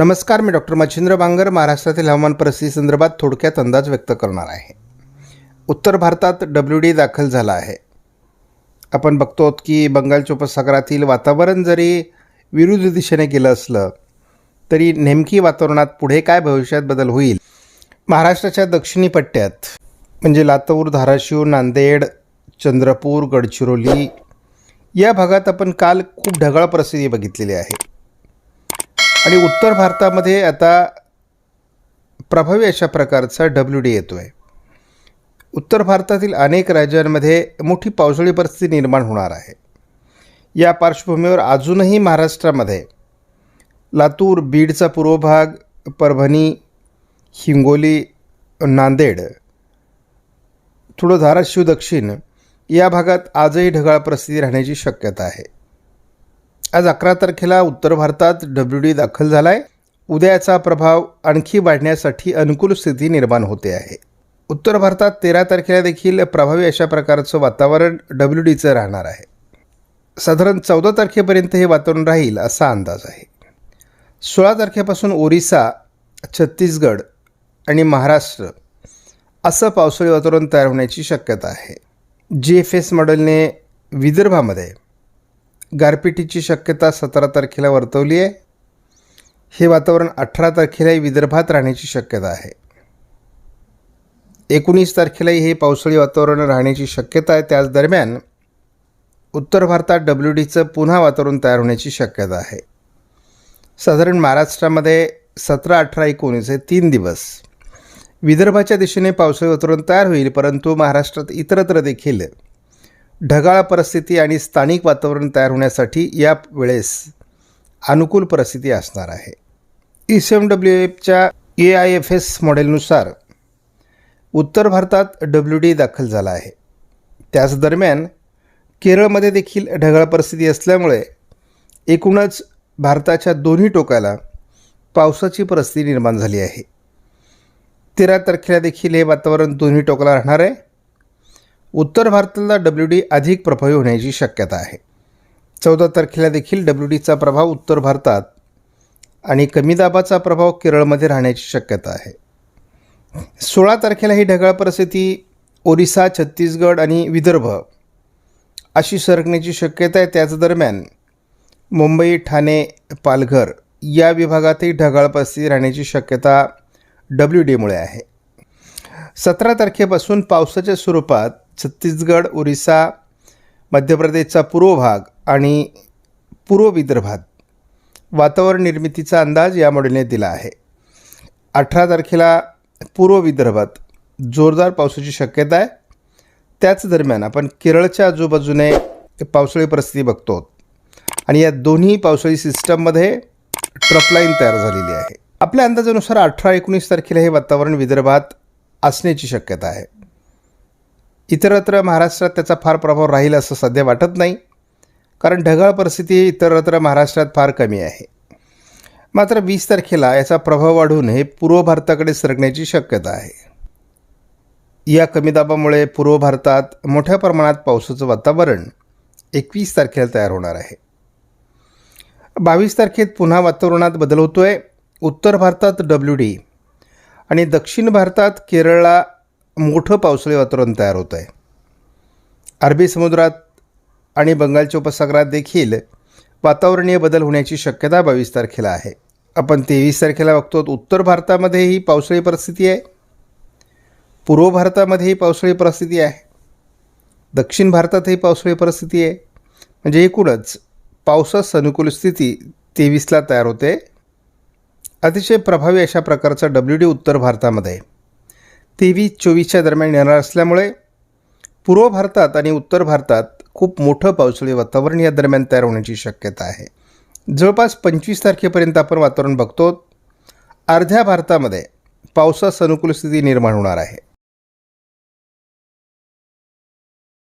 नमस्कार मी डॉक्टर मच्छिंद्र बांगर महाराष्ट्रातील हवामान परिस्थिती संदर्भात थोडक्यात अंदाज व्यक्त करणार आहे. उत्तर भारतात डब्ल्यू डी दाखल झाला आहे. आपण बघतो की बंगालच्या उपसागरातील वातावरण जरी विरुद्ध दिशेने गेलं असलं तरी नेमकी वातावरणात पुढे काय भविष्यात बदल होईल? महाराष्ट्राच्या दक्षिणी पट्ट्यात म्हणजे लातूर धाराशिव नांदेड चंद्रपूर गडचिरोली या भागात आपण काल खूप ढगाळ परिस्थिती बघितलेली आहे. आणि उत्तर भारतामध्ये आता प्रभावी अशा प्रकारचा डब्ल्यू डी येतो आहे उत्तर भारतातील अनेक राज्यांमध्ये मोठी पावसाळी परिस्थिती निर्माण होणार आहे. या पार्श्वभूमीवर अजूनही महाराष्ट्रामध्ये लातूर बीडचा पूर्व भाग परभणी हिंगोली नांदेड थोडं धाराशिव दक्षिण या भागात आजही ढगाळ परिस्थिती राहण्याची शक्यता आहे. आज अकरा तारखेला उत्तर भारतात डब्ल्यू डी दाखल झाला आहे उद्याचा प्रभाव आणखी वाढण्यासाठी अनुकूल स्थिती निर्माण होते आहे. उत्तर भारतात तेरा तारखेला देखील प्रभावी अशा प्रकारचं वातावरण डब्ल्यू डीचं राहणार आहे. साधारण चौदा तारखेपर्यंत हे वातावरण राहील असा अंदाज आहे. सोळा तारखेपासून ओरिसा छत्तीसगड आणि महाराष्ट्र असं पावसाळी वातावरण तयार होण्याची शक्यता आहे. जी एफ एस मॉडेलने विदर्भामध्ये गारपिटीची शक्यता सतरा तारखेला वर्तवली आहे. हे वातावरण अठरा तारखेलाही विदर्भात राहण्याची शक्यता आहे. एकोणीस तारखेलाही हे पावसाळी वातावरण राहण्याची शक्यता आहे. त्याच दरम्यान उत्तर भारतात डब्ल्यू डीचं पुन्हा वातावरण तयार होण्याची शक्यता आहे. साधारण महाराष्ट्रामध्ये सतरा अठरा एकोणीस हे तीन दिवस. विदर्भाच्या दिशेने पावसाळी वातावरण तयार होईल परंतु महाराष्ट्रात इतरत्र देखील ढगाळ परिस्थिती आणि स्थानिक वातावरण तयार होण्यासाठी या वेळेस अनुकूल परिस्थिती असणार आहे. ई सी एम डब्ल्यू एफच्या ए आय एफ एस मॉडेलनुसार उत्तर भारतात डब्ल्यू डी दाखल झाला आहे. त्याच दरम्यान केरळमध्ये देखील ढगाळ परिस्थिती असल्यामुळे एकूणच भारताच्या दोन्ही टोकाला पावसाची परिस्थिती निर्माण झाली आहे. तेरा तारखेला देखील हे वातावरण दोन्ही टोकाला राहणार आहे. उत्तर भारताला डब्ल्यू डी अधिक प्रभावी होण्याची शक्यता आहे. चौदा तारखेला देखील डब्ल्यू डीचा प्रभाव उत्तर भारतात आणि कमी दाबाचा प्रभाव केरळमध्ये राहण्याची शक्यता आहे. सोळा तारखेला ही ढगाळ परिस्थिती ओरिसा छत्तीसगड आणि विदर्भ अशी सरकण्याची शक्यता आहे. त्याच दरम्यान मुंबई ठाणे पालघर या विभागातही ढगाळ परिस्थिती राहण्याची शक्यता डब्ल्यू डीमुळे आहे. सतरा तारखेपासून पावसाच्या स्वरूपात छत्तीसगड ओरिसा मध्य प्रदेशचा पूर्व भाग आणि पूर्व विदर्भात वातावरण निर्मितीचा अंदाज या मॉडेलने दिला आहे. अठरा तारखेला पूर्व विदर्भात जोरदार पावसाची शक्यता आहे. त्याच दरम्यान आपण केरळच्या आजूबाजूने पावसाळी परिस्थिती बघतो. आणि या दोन्ही पावसाळी सिस्टममध्ये ट्रपलाईन तयार झालेली आहे. आपल्या अंदाजानुसार अठरा एकोणीस तारखेला हे वातावरण विदर्भात असण्याची शक्यता आहे. इतरत्र महाराष्ट्रात त्याचा फार प्रभाव राहील असं सध्या वाटत नाही. कारण ढगाळ परिस्थिती इतरत्र महाराष्ट्रात फार कमी आहे. मात्र वीस तारखेला याचा प्रभाव वाढून हे पूर्व भारताकडे सरकण्याची शक्यता आहे. या कमी दाबामुळे पूर्व भारतात मोठ्या प्रमाणात पावसाचं वातावरण एकवीस तारखेला तयार होणार आहे. बावीस तारखेत पुन्हा वातावरणात बदल होतो आहे उत्तर भारतात डब्ल्यू डी आणि दक्षिण भारतात केरळला मोठं पावसाळी वातावरण तयार होतं आहे. अरबी समुद्रात आणि बंगालच्या उपसागरात देखील वातावरणीय बदल होण्याची शक्यता बावीस तारखेला आहे. आपण तेवीस तारखेला बघतो उत्तर भारतामध्येही पावसाळी परिस्थिती आहे. पूर्व भारतामध्येही पावसाळी परिस्थिती आहे. दक्षिण भारतातही पावसाळी परिस्थिती आहे. म्हणजे एकूणच पावसास अनुकूल स्थिती तेवीसला तयार होते. अतिशय प्रभावी अशा प्रकारचा डब्ल्यू डी उत्तर भारतामध्ये तेवीस चोवीसच्या दरम्यान येणार असल्यामुळे पूर्व भारतात आणि उत्तर भारतात खूप मोठं पावसाळी वातावरण या दरम्यान तयार होण्याची शक्यता आहे. जवळपास पंचवीस तारखेपर्यंत आपण वातावरण बघतो. अर्ध्या भारतामध्ये पावसास अनुकूल स्थिती निर्माण होणार आहे.